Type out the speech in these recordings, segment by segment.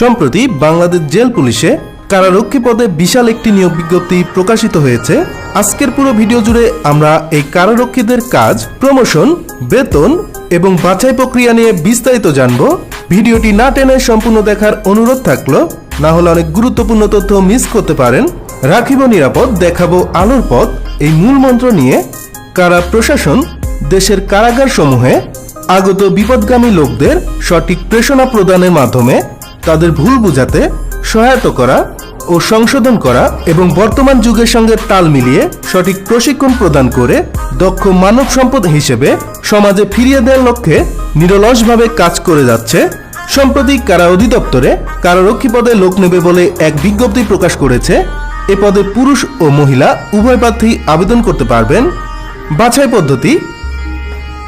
সম্প্রতি বাংলাদেশ জেল পুলিশে কারারক্ষী পদে বিশাল একটি নিয়োগ বিজ্ঞপ্তি প্রকাশিত হয়েছে। আজকের পুরো ভিডিও জুড়ে আমরা এই কারারক্ষীদের কাজ, প্রমোশন, বেতন এবং বাছাই প্রক্রিয়া নিয়ে বিস্তারিত জানব। ভিডিওটি না টেনে সম্পূর্ণ দেখার অনুরোধ থাকল, না হলে অনেক গুরুত্বপূর্ণ তথ্য মিস করতে পারেন। রাখিব নিরাপদ, দেখাবো আলোর পথ, এই মূল মন্ত্র নিয়ে কারা প্রশাসন, দেশের কারাগার সমূহে আগত বিপদগামী লোকদের সঠিক প্রেষণা প্রদানের মাধ্যমে তাদের ভুল বুঝাতে সহায়তা করা ও সংশোধন করা এবং বর্তমান যুগের সঙ্গে তাল মিলিয়ে সঠিক প্রশিক্ষণ প্রদান করে দক্ষ মানব সম্পদ হিসেবে সমাজে ফিরিয়ে দেওয়ার লক্ষ্যে নিরলসভাবে কাজ করে যাচ্ছে, সম্প্রতি কারা অধিদপ্তরে কারারক্ষী পদে লোক নেবে বলে এক বিজ্ঞপ্তি প্রকাশ করেছে, এ পদে পুরুষ ও মহিলা উভয় প্রার্থী আবেদন করতে পারবেন। বাছাই পদ্ধতি,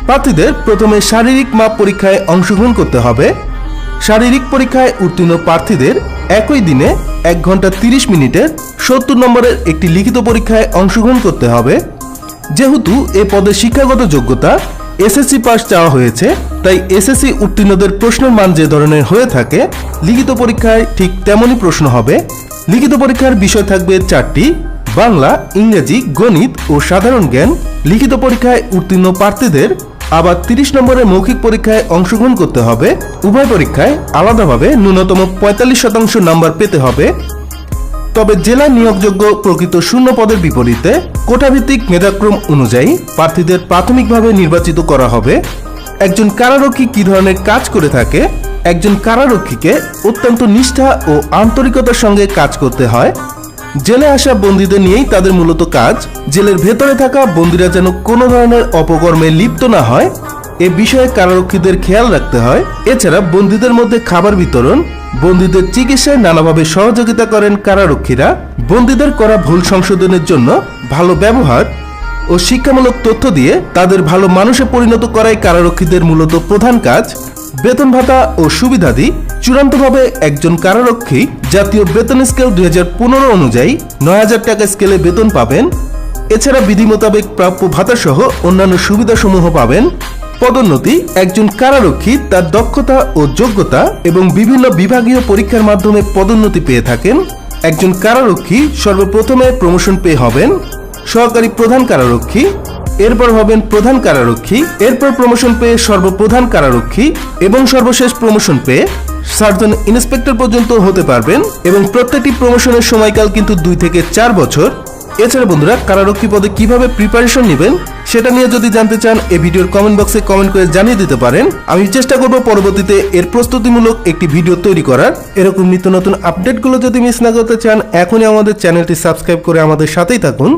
প্রার্থীদের প্রথমে শারীরিক মাপ পরীক্ষায় অংশগ্রহণ করতে হবে শারীরিক পরীক্ষায় উত্তীর্ণ প্রার্থীদের একই দিনে এক ঘণ্টা তিরিশ মিনিটের সত্তর নম্বরের একটি লিখিত পরীক্ষায় অংশগ্রহণ করতে হবে। যেহেতু এ পদে শিক্ষাগত যোগ্যতা এসএসসি পাস চাওয়া হয়েছে, তাই এসএসসি উত্তীর্ণদের প্রশ্নের মান যে ধরনের হয়ে থাকে, লিখিত পরীক্ষায় ঠিক তেমনই প্রশ্ন হবে। লিখিত পরীক্ষার বিষয় থাকবে চারটি, বাংলা, ইংরেজি, গণিত ও সাধারণ জ্ঞান। লিখিত পরীক্ষায় উত্তীর্ণ প্রার্থীদের আবার তিরিশ নম্বরের মৌখিক পরীক্ষায় অংশগ্রহণ করতে হবে। উভয় পরীক্ষায় আলাদাভাবে ন্যূনতম পঁয়তাল্লিশ শতাংশ নাম্বার পেতে হবে। তবে জেলা নিয়োগযোগ্য প্রকৃত শূন্য পদের বিপরীতে কোটাভিত্তিক মেধাক্রম অনুযায়ী প্রার্থীদের প্রাথমিকভাবে নির্বাচিত করা হবে। একজন কারারক্ষী কী ধরনের কাজ করে থাকে? একজন কারারক্ষীকে অত্যন্ত নিষ্ঠা ও আন্তরিকতার সঙ্গে কাজ করতে হয়। জেলে আসা বন্দীদের নিয়েই তাদের মূলত কাজ, জেলের ভেতরে থাকা বন্দীরা যেন কোনো ধরনের অপকর্মে লিপ্ত না হয়, এ বিষয়ে কারারক্ষীদের খেয়াল রাখতে হয়। এছাড়া বন্দীদের মধ্যে খাবার বিতরণ, বন্দীদের চিকিৎসায় নানাভাবে সহযোগিতা করেন কারারক্ষীরা। বন্দীদের করা ভুল সংশোধনের জন্য ভালো ব্যবহার ও শিক্ষামূলক তথ্য দিয়ে তাদের ভালো মানুষে পরিণত করাই কারারক্ষীদের মূলত প্রধান কাজ। বেতন ভাতা ও সুবিধাদি চূড়ান্তভাবে একজন কারারক্ষী জাতীয় বেতন স্কেল দুই অনুযায়ী নয় হাজার টাকা স্কেলে বেতন পাবেন। এছাড়া বিধি মোতাবেক প্রাপ্য ভাতা সহ অন্যান্য সুবিধাসমূহ পাবেন। পদোন্নতি, একজন কারারক্ষী তার দক্ষতা ও যোগ্যতা এবং বিভিন্ন বিভাগীয় পরীক্ষার মাধ্যমে পদোন্নতি পেয়ে থাকেন। একজন কারারক্ষী সর্বপ্রথমে প্রমোশন পেয়ে হবেন। সহকারী প্রধান কারারক্ষী, এরপর হবেন প্রধান কারারক্ষী, এরপর প্রমোশন পেয়ে সর্বপ্রধান কারারক্ষী এবং সর্বশেষ প্রমোশন পেয়ে সার্জন ইন্সপেক্টর পর্যন্ত হতে পারবেন এবং প্রত্যেকটি প্রমোশনের সময়কাল কিন্তু দুই থেকে চার বছর। এছাড়া বন্ধুরা, কারারক্ষী পদে কীভাবে প্রিপারেশন নেবেন সেটা নিয়ে যদি জানতে চান, এই ভিডিওর কমেন্ট বক্সে কমেন্ট করে জানিয়ে দিতে পারেন। আমি চেষ্টা করব পরবর্তীতে এর প্রস্তুতিমূলক একটি ভিডিও তৈরি করার। এরকম নিত্য নতুন আপডেটগুলো যদি মিস না করতে চান, এখনই আমাদের চ্যানেলটি সাবস্ক্রাইব করে আমাদের সাথেই থাকুন।